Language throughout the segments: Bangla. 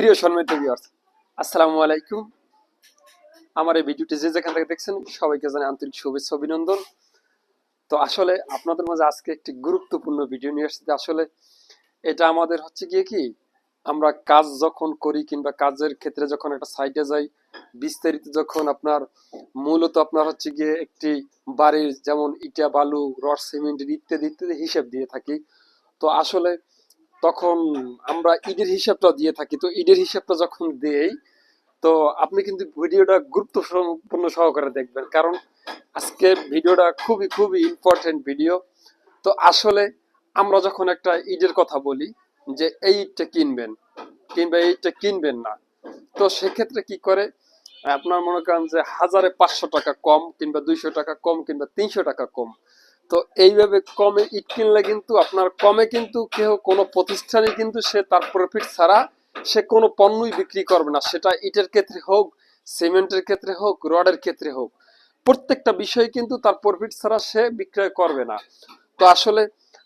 প্রিয় সম্মানিত ভিউয়ার্স আসসালামু আলাইকুম। আমার এই ভিডিওটি যে যেখান থেকে দেখছেন, সবাইকে জানাই আন্তরিক শুভেচ্ছা, অভিনন্দন। তো আসলে আপনাদের মাঝে আজকে একটি গুরুত্বপূর্ণ ভিডিও নিয়ে আসছি। আসলে এটা আমাদের হচ্ছে গিয়ে কি, আমরা কাজ যখন করি কিংবা কাজের ক্ষেত্রে যখন একটা সাইটে যাই, বিস্তারিত যখন আপনার মূলত আপনার হচ্ছে গিয়ে একটি বাড়ির যেমন ইটা, বালু, রড, সিমেন্ট ইত্যাদি ইত্যাদি হিসেব দিয়ে থাকি। তো আসলে তখন আমরা ঈদের হিসাবটা দিয়ে থাকি। তো ঈদের হিসাবটা যখন দেই, তো আপনি কিন্তু ভিডিওটা গুরুত্বপূর্ণ সহকারে দেখবেন। কারণ আজকে ভিডিওটা খুবই খুবই ইম্পর্টেন্ট ভিডিও তো আসলে আমরা যখন একটা ঈদের কথা বলি যে, এই ঈদটা কিনবেন, কিংবা এই ঈদটা কিনবেন না। তো সেক্ষেত্রে কি করে? আপনার মনে করেন যে, হাজারে পাঁচশো টাকা কম কিংবা দুইশো টাকা কম কিংবা তিনশো টাকা কম। তো এইভাবে কমে ইট কিনলে কিন্তু আপনার, কমে কিন্তু কেউ কোনো প্রতিষ্ঠানে কিন্তু সে তার প্রফিট ছাড়া সে কোনো পণ্যই বিক্রি করবে না। সেটা ইটের ক্ষেত্রে হোক, সিমেন্টের ক্ষেত্রে হোক, রডের ক্ষেত্রে হোক। প্রত্যেকটা বিষয় কিন্তু তার প্রফিট ছাড়া সে বিক্রয় করবে না। তো আসলে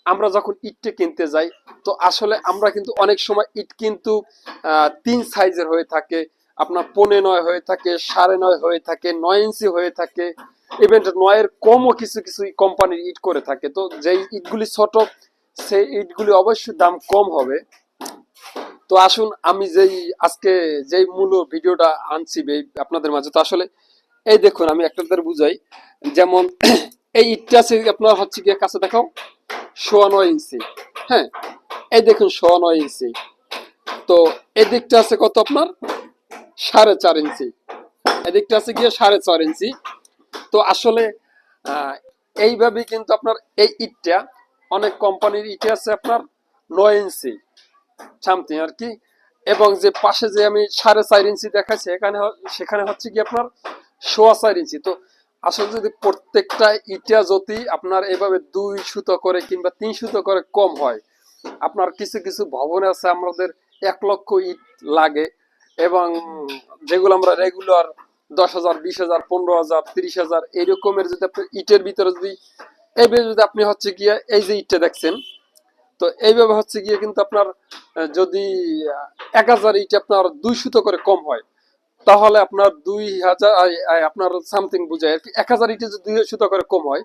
আমরা যখন ইটটা কিনতে যাই, তো আসলে আমরা কিন্তু অনেক সময় ইট কিন্তু তিন সাইজের হয়ে থাকে। আপনার পনে নয় হয়ে থাকে, সাড়ে নয় হয়ে থাকে, নয় ইঞ্চি হয়ে থাকে। ইভেন নয়ের কমও কিছু কিছু কোম্পানির ইট করে থাকে। তো যেই ইটগুলি ছোট, সেই ইটগুলি অবশ্যই দাম কম হবে। তো আসুন, আমি যেই, আজকে যেই মূল ভিডিওটা আনছি আপনাদের মাঝে, তো আসলে এই দেখুন, আমি আপনাদের বুঝাই। যেমন, এই ইটটা আছে আপনার হচ্ছে গিয়ে কাছে দেখাও, সোয়া নয় ইঞ্চি। হ্যাঁ এই দেখুন, সোয়া নয় ইঞ্চি। তো এই দিকটা আছে কত আপনার? সাড়ে চার ইঞ্চি। এদিকটা আছে গিয়ে সাড়ে চার ইঞ্চি। তো আসলে এইভাবে কিন্তু আপনার এই ইটটা, অনেক কোম্পানির ইটে আছে আপনার নয় ইঞ্চি সামথিং আর কি। এবং যে পাশে যে আমি সাড়ে চার ইঞ্চি দেখাচ্ছি, এখানে সেখানে হচ্ছে কি আপনার সোয়া চার ইঞ্চি। তো আসলে যদি প্রত্যেকটা ইটা যদি আপনার এভাবে দুই সুতো করে কিংবা তিন সুতো করে কম হয়, আপনার কিছু কিছু ভবনে আছে, আমাদের এক লক্ষ ইট লাগে। এবং যেগুলো আমরা রেগুলার দশ হাজার, বিশ হাজার, পনেরো হাজার, তিরিশ হাজার এইরকমের যদি আপনি ইটের ভিতরে যদি, এইভাবে যদি আপনি হচ্ছে গিয়ে এই যে ইটটা দেখছেন, তো এইভাবে হচ্ছে গিয়ে কিন্তু আপনার যদি এক হাজার ইট আপনার দুই করে কম হয়, তাহলে আপনার দুই হাজার আপনার সামথিং বুঝায় আর কি। এক হাজার ইটে যদি দুই সুতো করে কম হয়,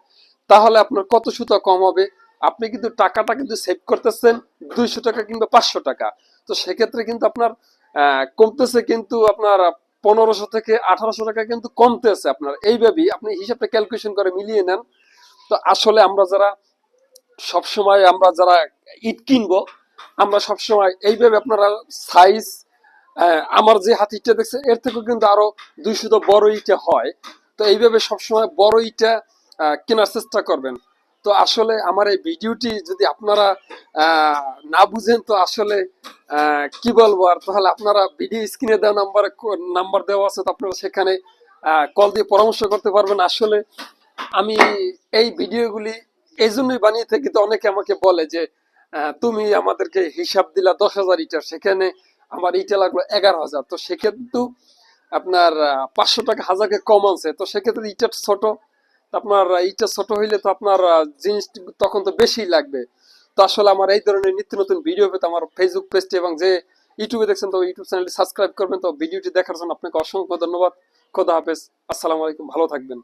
তাহলে আপনার কত সুতো কম হবে? আপনি কিন্তু টাকাটা কিন্তু সেভ করতেছেন দুইশো টাকা কিংবা পাঁচশো টাকা। তো সেক্ষেত্রে কিন্তু আপনার কমতেছে কিন্তু আপনার পনেরোশো থেকে আঠারোশো টাকা কিন্তু কমতেছে আপনার। এইভাবেই আপনি হিসাবটা ক্যালকুলেশন করে মিলিয়ে নেন। তো আসলে আমরা যারা সবসময় আমরা যারা ইট কিনবো, আমরা সবসময় এইভাবে আপনারা সাইজ আমার যে হাতিটা দেখছে এর থেকেও কিন্তু আরও দুইশো বড় ইটা হয়। তো এইভাবে সবসময় বড় ইটা কেনার চেষ্টা করবেন। তো আসলে আমার এই ভিডিওটি যদি আপনারা না বুঝেন, তো আসলে কি বলব আর? তাহলে আপনারা ভিডিও স্ক্রিনে দেওয়া নাম্বারে, নাম্বার দেওয়া আছে, তো আপনারা সেখানে কল দিয়ে পরামর্শ করতে পারবেন। আসলে আমি এই ভিডিওগুলি এই জন্যই বানিয়ে থাকি, তো অনেকে আমাকে বলে যে তুমি আমাদেরকে হিসাব দিলা দশ হাজার ইটার, সেখানে আমার ইটা লাগল এগারো হাজার। তো সেক্ষেত্রে আপনার পাঁচশো টাকা হাজারকে কম আনছে। তো সেক্ষেত্রে ইটা ছোট আপনার ইটা ছোট হইলে তো আপনার জিনিস তখন তো বেশি লাগবে। তো আসলে আমার এই ধরনের নিত্য নতুন ভিডিও পেতে আমার ফেসবুক পেজটি এবং যে ইউটিউবে দেখছেন, তো ইউটিউব চ্যানেলটি সাবস্ক্রাইব করবেন। তো ভিডিওটি দেখার জন্য আপনাকে অসংখ্য ধন্যবাদ। খোদা হাফেজ। আসসালামু আলাইকুম। ভালো থাকবেন।